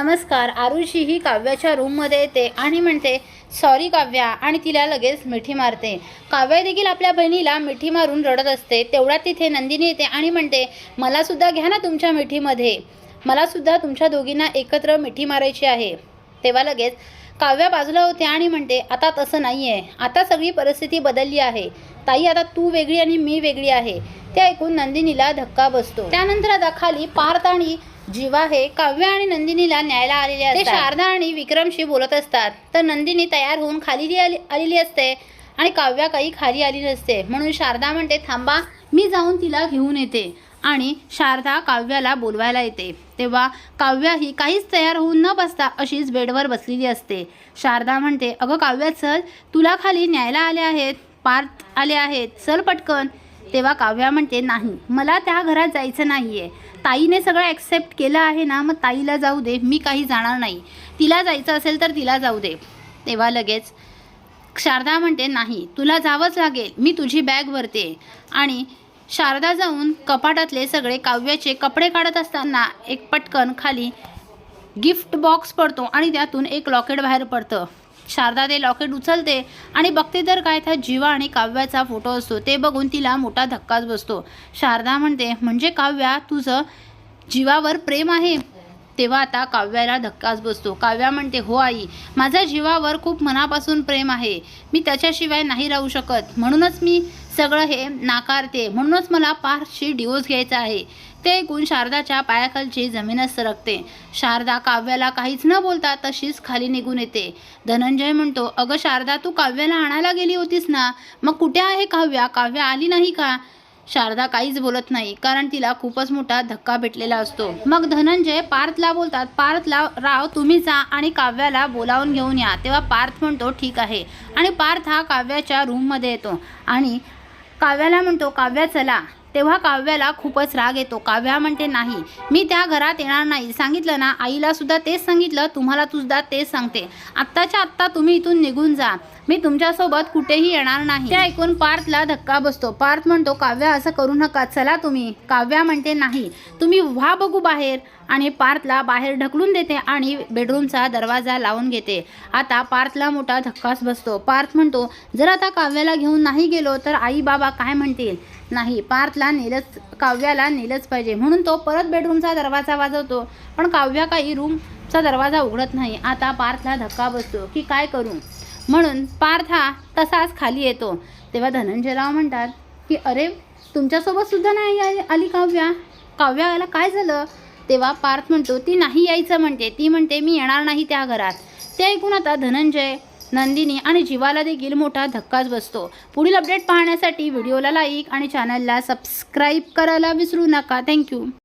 नमस्कार. आरुषी ही काव्याच्या रूममध्ये येते आणि म्हणते सॉरी काव्या आणि तिला लगेच मिठी मारते. काव्या देखील आपल्या बहिणीला मिठी मारून रडत असते. तेवढ्यात तिथे नंदिनी येते आणि म्हणते मलासुद्धा घ्या ना तुमच्या मिठीमध्ये. मलासुद्धा तुमच्या दोघींना एकत्र मिठी मारायची आहे. तेव्हा लगेच काव्या बाजूला होते आणि म्हणते आता तसं नाही आहे आता सगळी परिस्थिती बदलली आहे. ताई आता तू वेगळी आणि मी वेगळी आहे. ते ऐकून नंदिनीला धक्का बसतो. त्यानंतर आता खाली पार्थ आणि जीवा हे काव्य आणि नंदिनीला न्यायला आलेले असतात. ते शारदा आणि विक्रमशी बोलत असतात. तर नंदिनी तयार होऊन खाली आली आलेली असते आणि काव्या काही खाली आली नसते. म्हणून शारदा म्हणते थांबा मी जाऊन तिला घेऊन येते आणि शारदा काव्याला बोलवायला येते. तेव्हा काव्या ही काहीच तयार होऊन न बसता अशीच बेडवर बसलेली असते. शारदा म्हणते अगं काव्या चल तुला खाली न्यायला आले आहेत पार्थ आले आहेत. चल पटकन. तेव्हा काव्या म्हणते नाही मला त्या घरात जायचं नाही आहे ताईने सगळं ॲक्सेप्ट केलं आहे ना मग ताईला जाऊ दे. मी काही जाणार नाही. तिला जायचं असेल तर तिला जाऊ दे. तेव्हा लगेच शारदा म्हणते नाही तुला जावंच लागेल. मी तुझी बॅग भरते. आणि शारदा जाऊन कपाटातले सगळे काव्याचे कपडे काढत असताना एक पटकन खाली गिफ्ट बॉक्स पडतो आणि त्यातून एक लॉकेट बाहेर पडतं. शारदा ते लॉकेट उचलते आणि बघते तर काय त्या जीवा आणि काव्याचा फोटो असतो. ते बघून तिला मोठा धक्काच बसतो. शारदा म्हणते म्हणजे काव्या तुझं जीवावर प्रेम आहे? तेव्हा आता काव्याला धक्काच बसतो. काव्या म्हणते हो आई माझ्या जीवावर खूप मनापासून प्रेम आहे. मी त्याच्याशिवाय नाही राहू शकत. म्हणूनच मी सगळं हे नाकारते. म्हणूनच मला पारशी डिवोर्स घ्यायचा आहे. ते ऐकून शारदाच्या पायाखालची जमीनच सरकते. शारदा काव्याला काहीच न बोलता तशीच खाली निघून येते. धनंजय म्हणतो अगं शारदा तू काव्याला आणायला गेली होतीस ना? मग कुठे आहे काव्या? काव्या आली नाही का? शारदा काहीच बोलत नाही कारण तिला खूपच मोठा धक्का भेटलेला असतो. मग धनंजय पार्थला बोलतात पार्थला राव तुम्ही जा आणि काव्याला बोलावून घेऊन या. तेव्हा पार्थ म्हणतो ठीक आहे. आणि पार्थ हा काव्याच्या रूममध्ये येतो आणि काव्याला म्हणतो काव्या चला. तेव्हा काव्याला खूपच राग येतो. काव्या म्हणते नाही मी त्या घरात येणार नाही. सांगितलं ना आईला सुद्धा तेच सांगितलं तुम्हाला सुद्धा तेच सांगते. आत्ताच्या आत्ता तुम्ही इथून निघून जा. मी तुमच्यासोबत कुठेही येणार नाही. ते ऐकून पार्थला धक्का बसतो. पार्थ म्हणतो काव्या असं करू नका. चला तुम्ही. काव्या म्हणते नाही तुम्ही व्हा बघू बाहेर. आणि पार्थला बाहेर ढकलून देते आणि बेडरूमचा दरवाजा लावून घेते. आता पार्थला मोठा धक्काच बसतो. पार्थ म्हणतो जर आता काव्याला घेऊन नाही गेलो तर आई बाबा काय म्हणतील? नाही. पार्थला नेलच काव्याला नेलंच पाहिजे. म्हणून तो परत बेडरूमचा दरवाजा वाजवतो. पण काव्या काही रूमचा दरवाजा उघडत नाही. आता पार्थला धक्का बसतो की काय करू? म्हणून पार्थ हा तसाच खाली येतो. तेव्हा धनंजयराव म्हणतात की अरे तुमच्यासोबत सुद्धा नाही आली काव्या? काव्याला काय झालं? तेव्हा पार्थ म्हणतो ती नाही यायचं म्हणते. ती म्हणते मी येणार नाही त्या घरात. ते ऐकून आता धनंजय नंदिनी आणि जीवाला देखील मोठा धक्काच बसतो. पुढील अपडेट पाहण्यासाठी व्हिडिओला लाईक आणि चॅनलला सबस्क्राईब करायला विसरू नका. थँक्यू